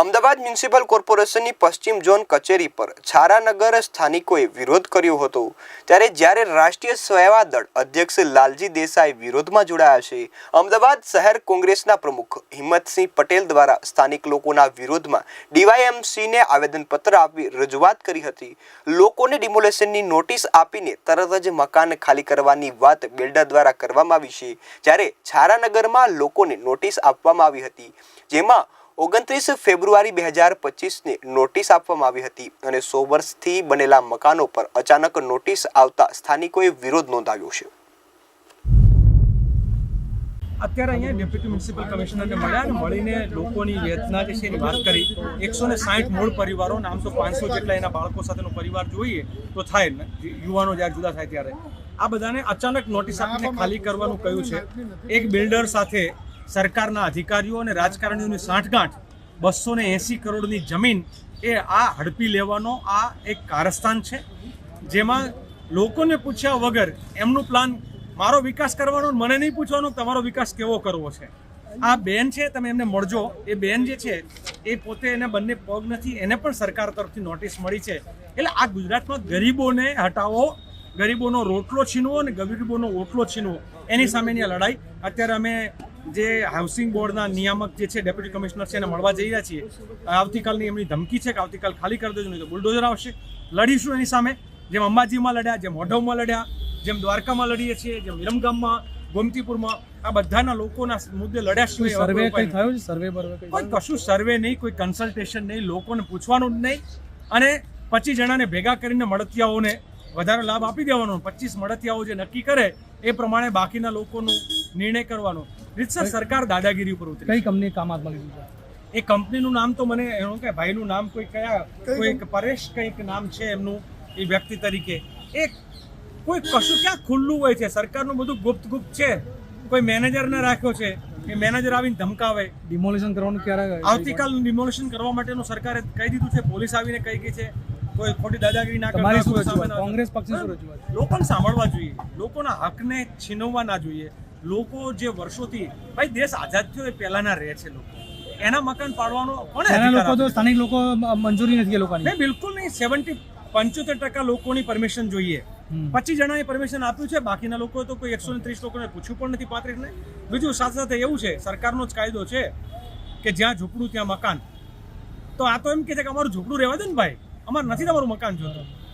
Ahmedabad municipal કોર્પોરેશનની પશ્ચિમ zone કચેરી પર છારાનગર સ્થાનિકોએ વિરોધ કર્યો હતો. ત્યારે જ્યારે રાષ્ટ્રીય સેવા દળ અધ્યક્ષ લાલજી દેસાઈ વિરોધમાં જોડાયા છે, અમદાવાદ શહેર કોંગ્રેસના પ્રમુખ હિંમતસિંહ પટેલ દ્વારા સ્થાનિક લોકોના વિરોધમાં ડીવાયએમસીને આવેદનપત્ર આપી રજૂઆત કરી હતી. લોકોને ડિમોલેશનની નોટિસ આપીને તરત જ મકાન ખાલી કરવાની વાત બિલ્ડર દ્વારા કરવામાં આવી છે. જ્યારે છારાનગરમાં લોકોને નોટિસ આપવામાં આવી હતી, જેમાં ઓગણત્રીસ ફેબ્રુઆરી બે હજાર પચીસને નોટિસ આપવામાં આવી હતી અને સો વર્ષથી બનેલા મકાનો પર અચાનક નોટિસ આવતા સ્થાનિકોએ વિરોધ નોંધાવ્યો છે. અત્યારે અહીંયા ડેપ્યુટી મ્યુનિસિપલ કમિશનરને મળ્યા અને મળીને લોકોની વેદના જે છે એની વાત કરી. એકસો ને સાઠ મૂળ પરિવારો આમ તો પાંચસો જેટલા એના બાળકો સાથેનો પરિવાર જોઈએ તો થાય ને યુવાનો જ્યારે જુદા થાય ત્યારે. આ બધાને અચાનક નોટિસ આપીને ખાલી કરવાનું કહ્યું છે. એક બિલ્ડર સાથે સરકારના અધિકારીઓ અને રાજકારણીઓની સાંઠગાંઠ બસો ને એંસી કરોડની જમીન એ આ હડપી લેવાનો આ એક કારસ્થાન છે. જેમાં લોકોને પૂછ્યા વગર એમનું પ્લાન મારો વિકાસ કરવાનો મને નહીં પૂછવાનો, તમારો વિકાસ કેવો કરવો છે? આ બેન છે, તમે એમને મળજો. એ બેન જે છે, એ પોતે એને બંને પગ નથી, એને પણ સરકાર તરફથી નોટિસ મળી છે. એટલે આ ગુજરાતમાં ગરીબોને હટાવો, ગરીબોનો રોટલો છીનવો અને ગરીબોનો ઓટલો છીનવો. એની સામેની આ લડાઈ. અત્યારે અમે જે હાઉસિંગ બોર્ડના નિયામક જે છે ડેપ્યુટી કમિશનર છે એને મળવા જઈ રહ્યા છીએ. આવતીકાલની એમની ધમકી છે કે આવતીકાલ ખાલી કરી દેજો નહીં તો બુલડોઝર આવશે. લડીશું એની સામે. જેમ અંબાજીમાં લડ્યા જેમ ઓઢવમાં લડ્યા જેમ દ્વારકામાં લડીએ છીએ જેમ વિરમગામમાં ગોમતીપુરમાં આ બધાના લોકોના મુદ્દે લડ્યા કોઈ સર્વે કઈ થયો છે? સર્વે બર્વે કોઈ કશું સર્વે નહીં કોઈ કન્સલ્ટેશન નહીં લોકોને પૂછવાનું જ નહીં. અને પચીસ જણાને ભેગા કરીને મળતિયાઓને વધારે લાભ આપી દેવાનો. પચીસ મળતિયાઓ જે નક્કી કરે એ પ્રમાણે બાકીના લોકોનો નિર્ણય કરવાનો. રીતસર સરકાર દાદાગીરી ઉપર ઉતરી કઈ કંપની કામ હાથમાં લીધું છે? એ કંપનીનું નામ તો મને એનું કે ભાઈનું નામ કોઈ કયા કોઈ પરેશ કંઈક નામ છે એમનું એ વ્યક્તિ તરીકે. એ કોઈ કશું ક્યાં ખુલ્લું હોય છે? સરકારનું બધું ગુપ્ત ગુપ્ત છે. કોઈ મેનેજરને રાખ્યો છે. એ મેનેજર આવીને ધમકાવે. ડિમોલિશન કરવાનું ક્યારે આવતીકાલ ડિમોલિશન કરવા માટેનું સરકારે કહી દીધું છે. પોલીસ આવીને કહી ગઈ છે. કોઈ ખોટી દાદાગીરી ના તમારી શું કરતા, કોઈ રજૂઆત? સામે ના- કોંગ્રેસ પક્ષની શું રજૂઆત? લોકોને સાંભળવા જોઈએ. લોકોના હકને છીનવવા ના જોઈએ. લોકો જે વર્ષોથી ભાઈ દેશ આઝાદ થયો એ પહેલાના રહે છે લોકો. એના મકાન પાડવાનો કોને લોકો તો સ્થાનિક લોકો મંજૂરી નથી એ લોકોની. બિલકુલ નહીં સેવન્ટી પંચોતેર ટકા લોકોની પરમિશન જોઈએ. પચીસ જણાએ પરમિશન આપ્યું છે બાકીના લોકો તો કોઈ એકસો ને ત્રીસ લોકોને પૂછ્યું પણ નથી પાંત્રીસ ને બીજું સાથે સાથે એવું છે સરકારનો જ કાયદો છે કે જ્યાં ઝૂંપડું ત્યાં મકાન. તો આ તો એમ કે છે કે અમારું ઝૂંપડું રહેવા દે ને ભાઈ. અમારે નથી તમારું મકાન જોતું.